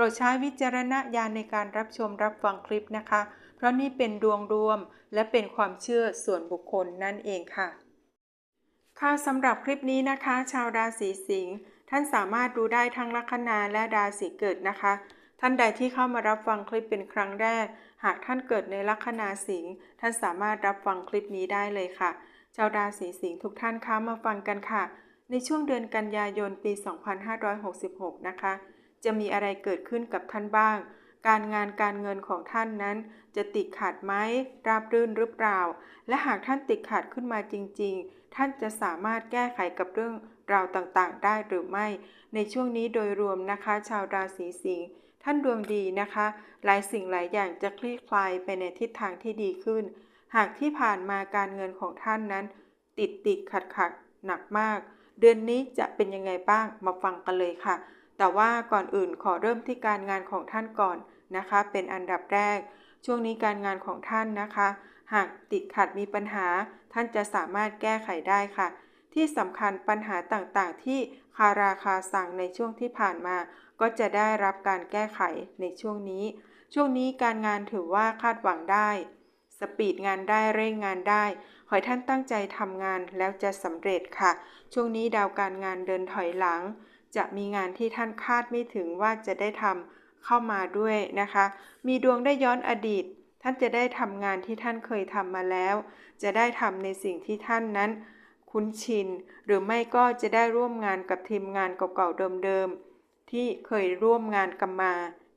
รดใช้วิจารณญาณในการรับชมรับฟังคลิปนะคะ เพราะนี่เป็นดวงรวมและเป็นความเชื่อส่วนบุคคลนั่นเองค่ะ ค่ะสำหรับคลิปนี้นะคะ ชาวราศีสิงห์ท่านสามารถดูได้ทั้งลัคนาและราศีเกิดนะคะ ท่านใดที่เข้ามารับฟังคลิปเป็นครั้งแรก หากท่านเกิดในลัคนาสิงห์ท่านสามารถรับฟังคลิปนี้ได้เลยค่ะ ชาวราศีสิงห์ทุกท่านคะมาฟังกันค่ะ ในช่วงเดือนกันยายนปี 2566 นะคะ จะมีอะไรเกิดขึ้นกับท่านบ้าง การงานการเงินของท่านนั้น จะติดขัดไหมราบรื่นหรือเปล่า และหากท่านติดขัดขึ้นมาจริง ๆ ท่านจะสามารถแก้ไขกับเรื่องราวต่างๆ ได้หรือไม่ ในช่วงนี้โดยรวมนะคะ ชาวราศีสิงห์ท่านดวงดีนะคะ หลายสิ่งหลายอย่างจะคลี่คลายไปในทิศทางที่ดีขึ้น หากที่ผ่านมาการเงินของท่านนั้น ติดติดขัดขัดหนักมาก เดือนนี้จะเป็นยังไงบ้างมาฟังกันเลยค่ะ แต่ว่าก่อนอื่นขอเริ่มที่การงานของท่านก่อนนะคะ เป็นอันดับแรก ช่วงนี้การงานของท่านนะคะ หากติดขัดมีปัญหา ท่านจะสามารถแก้ไขได้ค่ะ ที่สำคัญปัญหาต่างๆ ที่คาราคาสั่งในช่วงที่ผ่านมา ก็จะได้รับการแก้ไขในช่วงนี้ ช่วงนี้การงานถือว่าคาดหวังได้สปีดงานได้เร่งงานได้ ขอให้ท่านตั้งใจทำงานแล้วจะสำเร็จค่ะ ช่วงนี้ดาวการงานเดินถอยหลัง จะมีงานที่ท่านคาดไม่ถึงว่าจะได้ทำเข้ามาด้วยนะคะ มีดวงได้ย้อนอดีต ท่านจะได้ทำงานที่ท่านเคยทำมาแล้ว จะได้ทำในสิ่งที่ท่านนั้น คุ้นชิน หรือไม่ก็จะได้ร่วมงานกับทีมงานเก่าๆเดิมๆที่เคยร่วมงานกันมา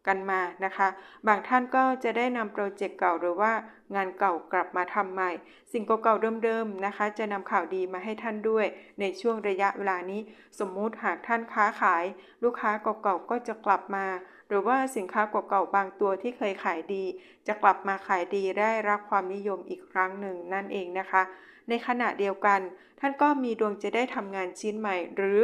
กันมานะคะ บางท่านก็จะได้นำโปรเจกต์เก่าหรือว่างานเก่ากลับมาทำใหม่ สิ่งเก่าๆเดิมๆนะคะ จะนำข่าวดีมาให้ท่านด้วย ในช่วงระยะเวลานี้ สมมุติหากท่านค้าขาย ลูกค้าเก่าๆก็จะกลับมา หรือว่าสินค้าเก่าๆบางตัวที่เคยขายดี จะกลับมาขายดีได้รับความนิยมอีกครั้งหนึ่งนั่นเองนะคะ ในขณะเดียวกัน ท่านก็มีดวงจะได้ทำงานชิ้นใหม่ หรือ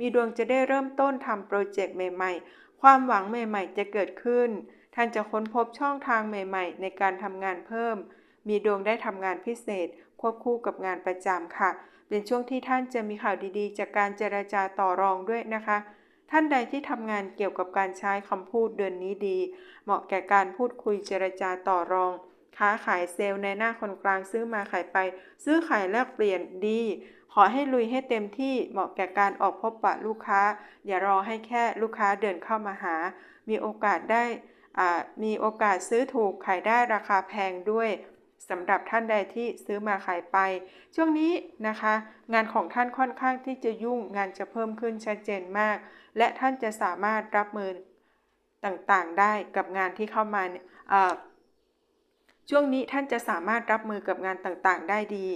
มีดวงจะได้เริ่มต้นทำโปรเจกต์ใหม่ ๆ ความหวังใหม่ ๆ จะเกิดขึ้น ท่านจะค้นพบช่องทางใหม่ ๆ ในการทำงานเพิ่ม มีดวงได้ทำงานพิเศษ ควบคู่กับงานประจำค่ะ เป็นช่วงที่ท่านจะมีข่าวดีๆ จากการเจรจาต่อรองด้วยนะคะ ท่านใดที่ทำงานเกี่ยวกับการใช้คำพูดเดือนนี้ดี เหมาะแก่การพูดคุยเจรจาต่อรอง ค้าขายเซลล์ในหน้าคนกลางซื้อมาขายไป ซื้อขายแลกเปลี่ยนดี ขอให้ลุยให้เต็มที่เหมาะแก่การออกพบปะลูกค้า อย่ารอให้แค่ลูกค้าเดินเข้ามาหา มีโอกาสได้อ่ามีโอกาสซื้อถูกขายได้ราคาแพงด้วยสำหรับท่านใดที่ซื้อมาขายไป ช่วงนี้นะคะ งานของท่านค่อนข้างที่จะยุ่งงานจะเพิ่มขึ้นชัดเจนมาก และท่านจะสามารถรับมือต่างๆได้กับงานที่เข้ามาอ่า ช่วงนี้ท่านจะสามารถรับมือกับงานต่างๆ ได้ดี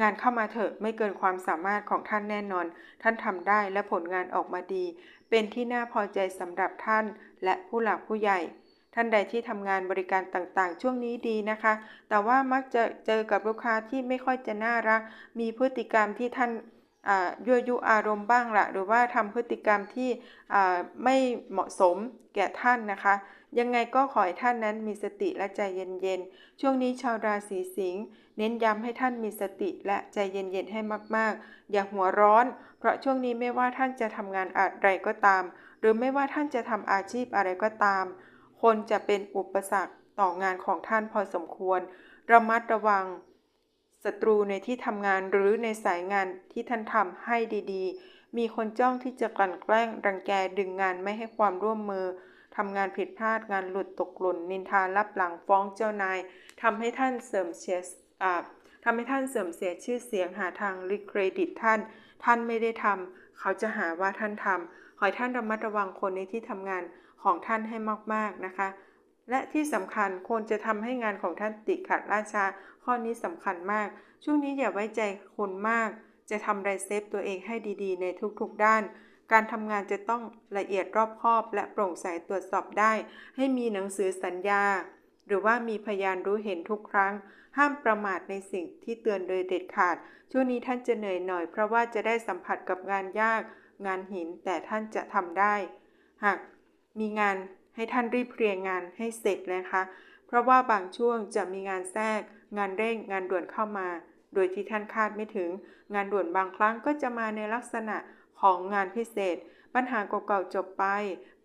งานเข้ามาเถอะไม่เกินความสามารถของท่านแน่นอน ท่านทำได้และผลงานออกมาดี เป็นที่น่าพอใจสำหรับท่านและผู้หลักผู้ใหญ่ ท่านใดที่ทำงานบริการต่างๆ ช่วงนี้ดีนะคะ แต่ว่ามักจะเจอกับลูกค้าที่ไม่ค่อยจะน่ารัก มีพฤติกรรมที่ท่านยั่วยุอารมณ์บ้างละหรือว่าทำพฤติกรรมที่ไม่เหมาะสมแก่ท่านนะคะ ยังไงก็ขอให้ท่านนั้นมีสติและใจเย็นๆ ช่วงนี้ชาวราศีสิงห์เน้นย้ำให้ท่านมีสติและใจเย็นๆให้มากๆ อย่าหัวร้อน เพราะช่วงนี้ไม่ว่าท่านจะทำงานอะไรก็ตาม หรือไม่ว่าท่านจะทำอาชีพอะไรก็ตาม คนจะเป็นอุปสรรคต่องานของท่านพอสมควร ระมัดระวังศัตรูในที่ทำงานหรือในสายงานที่ท่านทำให้ดีๆ มีคนจ้องที่จะกลั่นแกล้งรังแกดึงงานไม่ให้ความร่วมมือ ทำงานผิดพลาดงานหลุดตกหล่นนินทารับหลังฟ้องเจ้านายทำให้ท่านเสื่อมเสียทำให้ท่านเสื่อมเสียชื่อเสียงหาทางริเครดิตท่าน ท่านไม่ได้ทำเขาจะหาว่าท่านทำขอให้ท่านระมัดระวังคนในที่ทำงานของท่านให้มากๆนะคะ และที่สำคัญควรจะทำให้งานของท่านติดขัดล่าช้าข้อนี้สำคัญมาก ช่วงนี้อย่าไว้ใจคนมาก จะทำไรเซฟตัวเองให้ดีๆ ในทุกๆด้าน การทำงานจะต้องละเอียดรอบคอบ และโปร่งใสตรวจสอบได้ ให้มีหนังสือสัญญา หรือว่ามีพยานรู้เห็นทุกครั้ง ห้ามประมาทในสิ่งที่เตือนโดยเด็ดขาด ช่วงนี้ท่านจะเหนื่อยหน่อยเพราะว่าจะได้สัมผัสกับงานยาก งานหินแต่ท่านจะทำได้ หากมีงานให้ท่านรีบเคลียร์งานให้เสร็จนะคะ เพราะว่าบางช่วงจะมีงานแทรก งานเร่งงานด่วนเข้ามา โดยที่ท่านคาดไม่ถึง งานด่วนบางครั้งก็จะมาในลักษณะ ของงานพิเศษ ปัญหาเก่าๆจบไป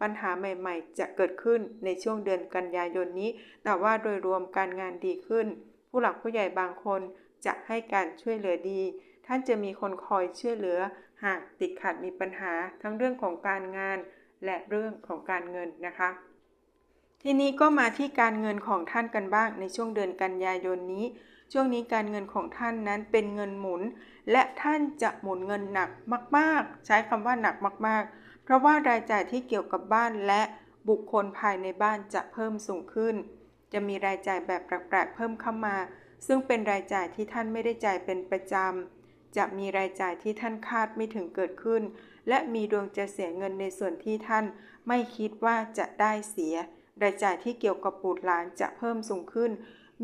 ปัญหาใหม่ๆ จะเกิดขึ้นในช่วงเดือนกันยายนนี้ แต่ว่าโดยรวมการงานดีขึ้น ผู้หลักผู้ใหญ่บางคนจะให้การช่วยเหลือดี ท่านจะมีคนคอยช่วยเหลือ หากติดขัดมีปัญหาทั้งเรื่องของการงาน และเรื่องของการเงินนะคะทีนี้ก็มาที่การเงินของท่านกันบ้างในช่วงเดือนกันยายนนี้ ช่วงนี้การเงินของท่านนั้นเป็นเงินหมุน และท่านจะหมุนเงินหนักมาก ๆ ใช้คำว่าหนักมาก ๆ เพราะว่ารายจ่ายที่เกี่ยวกับบ้านและบุคคลภายในบ้านจะเพิ่มสูงขึ้น จะมีรายจ่ายแบบแปลกๆเพิ่มเข้ามา ซึ่งเป็นรายจ่ายที่ท่านไม่ได้จ่ายเป็นประจำ จะมีรายจ่ายที่ท่านคาดไม่ถึงเกิดขึ้น และมีดวงจะเสียเงินในส่วนที่ท่านไม่คิดว่าจะได้เสีย รายจ่ายที่เกี่ยวกับบุตรหลานจะเพิ่มสูงขึ้น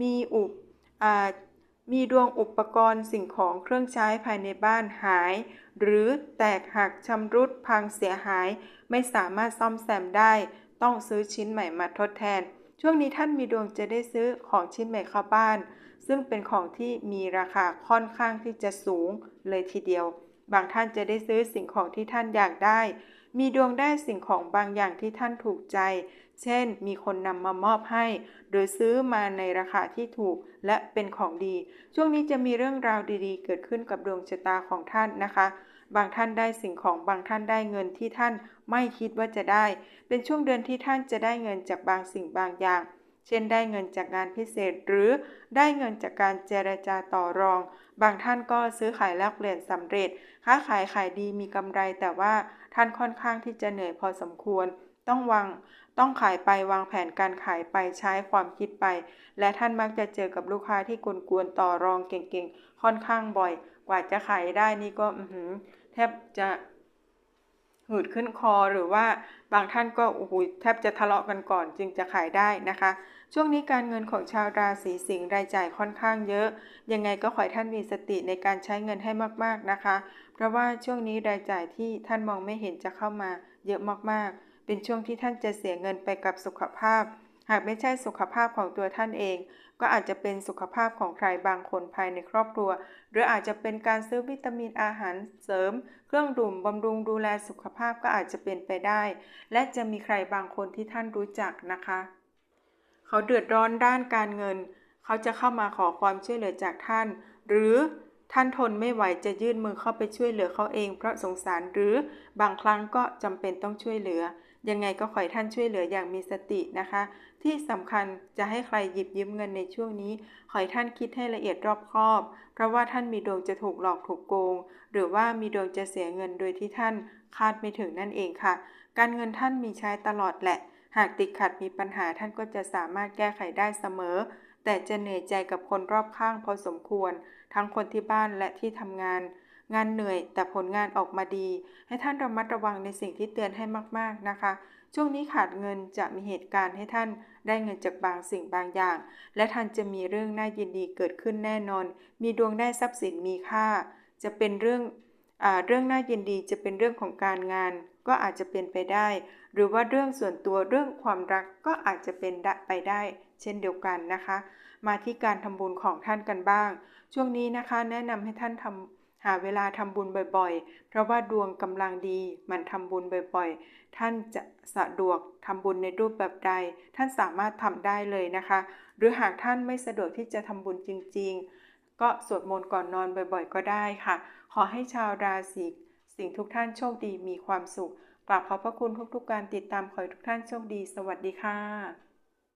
มีอุป มีดวงอุปกรณ์สิ่งของเครื่องใช้ภายในบ้านหาย หรือแตกหักชำรุดพังเสียหาย ไม่สามารถซ่อมแซมได้ ต้องซื้อชิ้นใหม่มาทดแทน ช่วงนี้ท่านมีดวงจะได้ซื้อของชิ้นใหม่เข้าบ้าน ซึ่งเป็นของที่มีราคาค่อนข้างที่จะสูงเลยทีเดียว บางท่านจะได้ซื้อสิ่งของที่ท่านอยากได้ มีดวงได้สิ่งของบางอย่างที่ท่านถูกใจ เช่น มีคนนำมามอบให้หรือซื้อมาในราคาที่ถูกและเป็นของดี ช่วงนี้จะมีเรื่องราวดีๆ เกิดขึ้นกับดวงชะตาของท่านนะคะ บางท่านได้สิ่งของบางท่านได้เงินที่ท่านไม่คิดว่าจะได้ เป็นช่วงเดือนที่ท่านจะได้เงินจากบางสิ่งบางอย่าง เช่นได้เงินจากงานพิเศษ หรือได้เงินจากการเจรจาต่อรอง บางท่านก็ซื้อขายแลกเปลี่ยนสำเร็จ ค้าขายขายดีมีกำไรแต่ว่าท่านค่อนข้างที่จะเหนื่อยพอสมควร ต้องวางต้องขายไปวางแผนการขายไปใช้ความคิดไป และท่านมักจะเจอกับลูกค้าที่กวนๆต่อรองเก่งๆ ค่อนข้างบ่อย กว่าจะขายได้นี่ก็แทบจะหืดขึ้นคอหรือว่าบางท่านก็โอ้โหแทบจะทะเลาะกันก่อนจึงจะขายได้นะคะ ช่วงนี้การเงินของชาวราศีสิงห์รายจ่ายค่อนข้างเยอะ ยังไงก็ขอให้ท่านมีสติในการใช้เงินให้มากๆนะคะ เพราะว่าช่วงนี้รายจ่ายที่ท่านมองไม่เห็นจะเข้ามาเยอะมากๆ เป็นช่วงที่ท่านจะเสียเงินไปกับสุขภาพ หากไม่ใช่สุขภาพของตัวท่านเอง ก็อาจจะเป็นสุขภาพของใครบางคนภายในครอบครัว หรืออาจจะเป็นการซื้อวิตามินอาหารเสริม เครื่องดื่มบำรุงดูแลสุขภาพก็อาจจะเป็นไปได้ และจะมีใครบางคนที่ท่านรู้จักนะคะ เขาเดือดร้อนด้านการเงิน เขาจะเข้ามาขอความช่วยเหลือจากท่าน หรือท่านทนไม่ไหวจะยื่นมือเข้าไปช่วยเหลือเขาเองเพราะสงสารหรือบางครั้งก็จำเป็นต้องช่วยเหลือ ยังไงก็ขอให้ท่านช่วยเหลืออย่างมีสตินะคะ ที่สำคัญจะให้ใครหยิบยืมเงินในช่วงนี้ ขอให้ท่านคิดให้ละเอียดรอบคอบ เพราะว่าท่านมีดวงจะถูกหลอกถูกโกง หรือว่ามีดวงจะเสียเงินโดยที่ท่านคาดไม่ถึงนั่นเองค่ะ การเงินท่านมีใช้ตลอดแหละ หากติดขัดมีปัญหาท่านก็จะสามารถแก้ไขได้เสมอ แต่จะเหนื่อยใจกับคนรอบข้างพอสมควร ทั้งคนที่บ้านและที่ทำงาน งานเหนื่อยแต่ผลงานออกมาดี ให้ท่านระมัดระวังในสิ่งที่เตือนให้มาก ๆนะคะ ช่วงนี้ขาดเงินจะมีเหตุการณ์ให้ท่านได้เงินจากบางสิ่งบางอย่าง และท่านจะมีเรื่องน่ายินดีเกิดขึ้นแน่นอน มีดวงได้ทรัพย์สินมีค่า จะเป็นเรื่องอเรื่องน่ายินดีจะเป็นเรื่องของการงาน ก็อาจจะเป็นไปได้ หรือว่าเรื่องส่วนตัวเรื่องความรักก็อาจจะเป็นไปได้ เช่นเดียวกันนะคะ มาที่การทำบุญของท่านกันบ้าง ช่วงนี้นะคะแนะนำให้ท่านทำ หาเวลาทำบุญบ่อยๆ เพราะว่าดวงกำลังดีมันทำบุญบ่อยๆ ท่านจะสะดวกทำบุญในรูปแบบใด ท่านสามารถทำได้เลยนะคะ หรือหากท่านไม่สะดวกที่จะทำบุญจริง ๆ ก็สวดมนต์ก่อนนอนบ่อยๆ ก็ได้ค่ะ ขอให้ชาวราศีสิ่งทุกท่านโชคดีมีความสุขกราบขอบพระคุณทุกๆการติดตามขอให้ทุกท่านโชคดี สวัสดีค่ะ